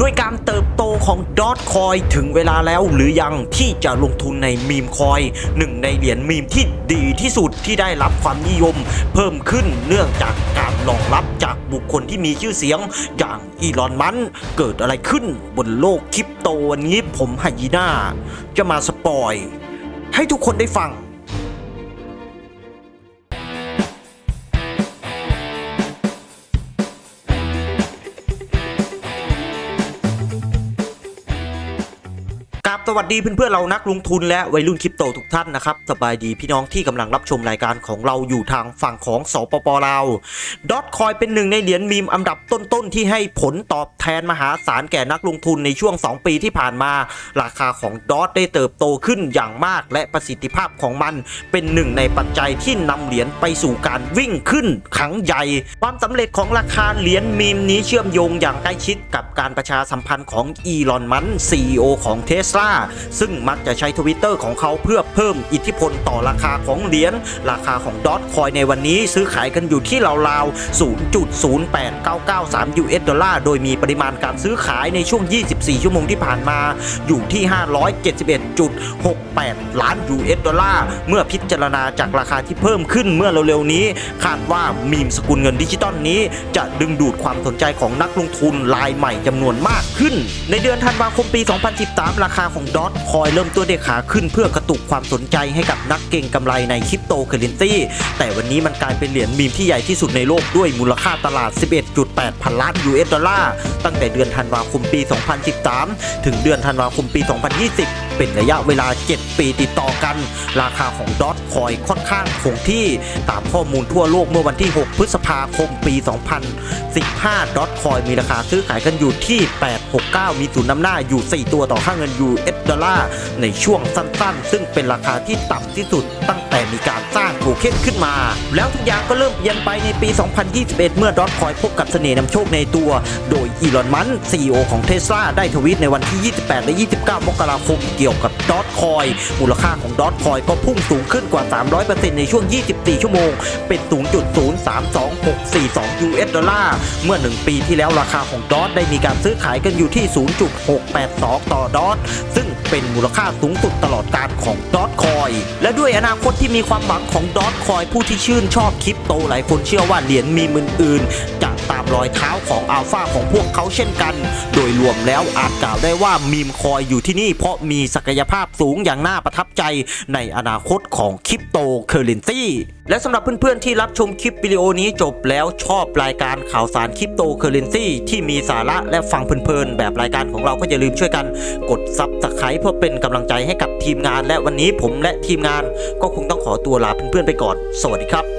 ด้วยการเติบโตของดอทคอยถึงเวลาแล้วหรือยังที่จะลงทุนในมีมคอยหนึ่งในเหรียญมีมที่ดีที่สุดที่ได้รับความนิยม เพิ่มขึ้นเนื่องจากการรองรับจากบุคคลที่มีชื่อเสียง อย่างอีลอนมัสก์เกิดอะไรขึ้นบนโลกคริปโตวันนี้ผมไฮยีน่าจะมาสปอย ให้ทุกคนได้ฟัง สวัสดีเพื่อนๆเรานักลงทุนและวัยรุ่นคริปโตทุกท่านนะครับสบายดีพี่น้องที่กำลังรับชมรายการของเราอยู่ทางฝั่งของสปปลาวดอทคอยเป็นหนึ่งในเหรียญมีมอันดับต้นๆที่ให้ผลตอบแทนมหาศาลแก่นักลงทุนในช่วง 2 ปีที่ผ่านมา ราคาของดอทได้เติบโตขึ้นอย่างมาก และประสิทธิภาพของมันเป็นหนึ่งในปัจจัยที่นำเหรียญไปสู่การวิ่งขึ้นครั้งใหญ่ ความสำเร็จของราคาเหรียญมีมนี้เชื่อมโยงอย่างใกล้ชิดกับการประชาสัมพันธ์ของอีลอนมัสก์ CEO ของเทสลาซึ่งมักจะใช้ทวิตเตอร์ของเขาเพื่อเพิ่มอิทธิพลต่อราคาของเหรียญ ราคาของดอทคอยในวันนี้ซื้อขายกันอยู่ที่ราวๆ 0.08993 US ดอลลาร์ โดยมีปริมาณการซื้อขายในช่วง 24 ชั่วโมงที่ผ่านมาอยู่ที่ 571.68 ล้าน US ดอลลาร์ เมื่อพิจารณาจากราคาที่เพิ่มขึ้นเมื่อเร็วๆนี้ คาดว่ามีมสกุลเงินดิจิตอลนี้ จะดึงดูดความสนใจของนักลงทุนรายใหม่จำนวนมากขึ้น ในเดือนธันวาคมปี 2013 ราคาของดอทคอยเริ่มตัวเด็กขาขึ้นเพื่อกระตุกความสนใจให้กับนักเก็งกำไรในคริปโตเคอเรนซีแต่วันนี้มันกลายเป็นเหรียญมีมที่ใหญ่ที่สุดในโลกด้วยมูลค่าตลาด 11.8 พันล้าน US ดอลลาร์ตั้งแต่เดือนธันวาคมปี 2013 ถึงเดือนธันวาคมปี 2020 เป็นระยะเวลา 7 ปีติดต่อกัน ราคาของดอทคอยค่อนข้างคงที่ตามข้อมูลทั่วโลกเมื่อวันที่ 6 พฤษภาคมปี 2015 ดอทคอยมีราคาซื้อขายกันอยู่ที่8 69 มีศูนย์นำหน้าอยู่ 4 ตัวต่อค่าเงิน US ดอลลาร์ในช่วงสั้นๆ ซึ่งเป็นราคาที่ต่ำที่สุดตั้งแต่มีการสร้าง เค็นขึ้นมา แล้วทุกอย่างก็เริ่มเปลี่ยนไปในปี 2021 เมื่อดอทคอยพบกับเสน่ห์นำโชคในตัว โดยอีลอนมัสก์ซีโอของเทสลาได้ทวีตในวันที่ 28 และ 29 มกราคมเกี่ยวกับดอทคอยมูลค่าของดอทคอยก็พุ่งสูงขึ้นกว่า 300%ในช่วง 24 ชั่วโมง เป็น 0.032642 US ดอลลาร์เมื่อ 1 ปีที่แล้วราคาของดอทได้มีการซื้อขายกันอยู่ที่ 0.682 ต่อดอทซึ่งเป็นมูลค่าสูงสุดตลอดการของดอทคอยและด้วยอนาคตที่มีความหวังของดอทคอยผู้ที่ชื่นชอบคริปโตหลายคนเชื่อว่าเหรียญมีมือื่นๆจะตาม รอยเท้าของอัลฟาของพวกเขาเช่นกัน โดยรวมแล้วอาจกล่าวได้ว่ามีมคอยอยู่ที่นี่เพราะมีศักยภาพสูงอย่างน่าประทับใจในอนาคตของคริปโตเคอเรนซีและสำหรับเพื่อนๆที่รับชมคลิปวิดีโอนี้จบแล้วชอบรายการข่าวสารคริปโตเคอเรนซีที่มีสาระและฟังเพลินๆแบบรายการของเราก็อย่าลืมช่วยกัน กดซับสไครต์เพื่อเป็นกำลังใจให้กับทีมงาน และวันนี้ผมและทีมงานก็คงต้องขอตัวลาเพื่อนๆไปก่อน สวัสดีครับ